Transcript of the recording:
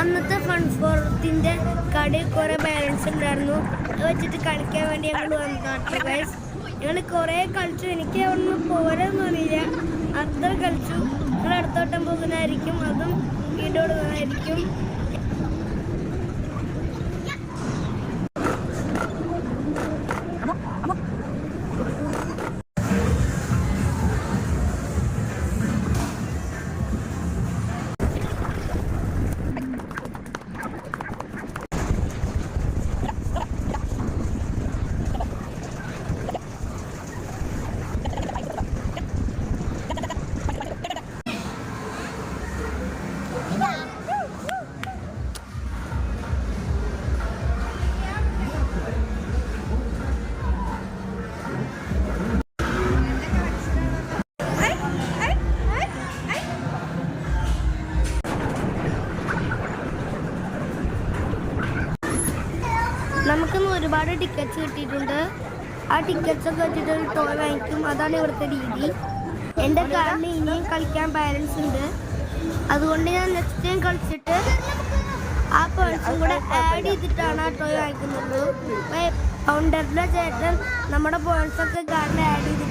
അന്നത്തെ ഫൺ ഫോറത്തിന്റെ കടയിൽ കുറെ ബാലൻസ് ഉണ്ടായിരുന്നു. അത് വെച്ചിട്ട് കളിക്കാൻ വേണ്ടി ഞങ്ങൾ വന്നതാണ് ഗൈസ് ഞങ്ങൾ കുറെ കളിച്ചു. എനിക്ക് ഒന്നും പോരാൻ അറിയില്ല. അത്ര കളിച്ചു. ഞങ്ങൾ അടുത്തോട്ടം പോകുന്നതായിരിക്കും. അതും വീഡിയോ നമുക്കിന്ന് ഒരുപാട് ടിക്കറ്റ്സ് കിട്ടിയിട്ടുണ്ട്. ആ ടിക്കറ്റ്സ് ഒക്കെ വെച്ചിട്ട് ഒരു ടോയ് വാങ്ങിക്കും. അതാണ് ഇവിടുത്തെ രീതി. എന്റെ കാറിന് ഇനിയും കളിക്കാൻ ബാലൻസ് ഉണ്ട്. അതുകൊണ്ട് ഞാൻ നെക്സ്റ്റ് ടൈം കളിച്ചിട്ട് ആ പേഴ്സും കൂടെ ആഡ് ചെയ്തിട്ടാണ് ആ ടോയ് വാങ്ങിക്കുന്നത്. കൗണ്ടറിലെ ചേട്ടൻ നമ്മുടെ പേഴ്സൊക്കെ കാറിൽ ആഡ് ചെയ്തിട്ട്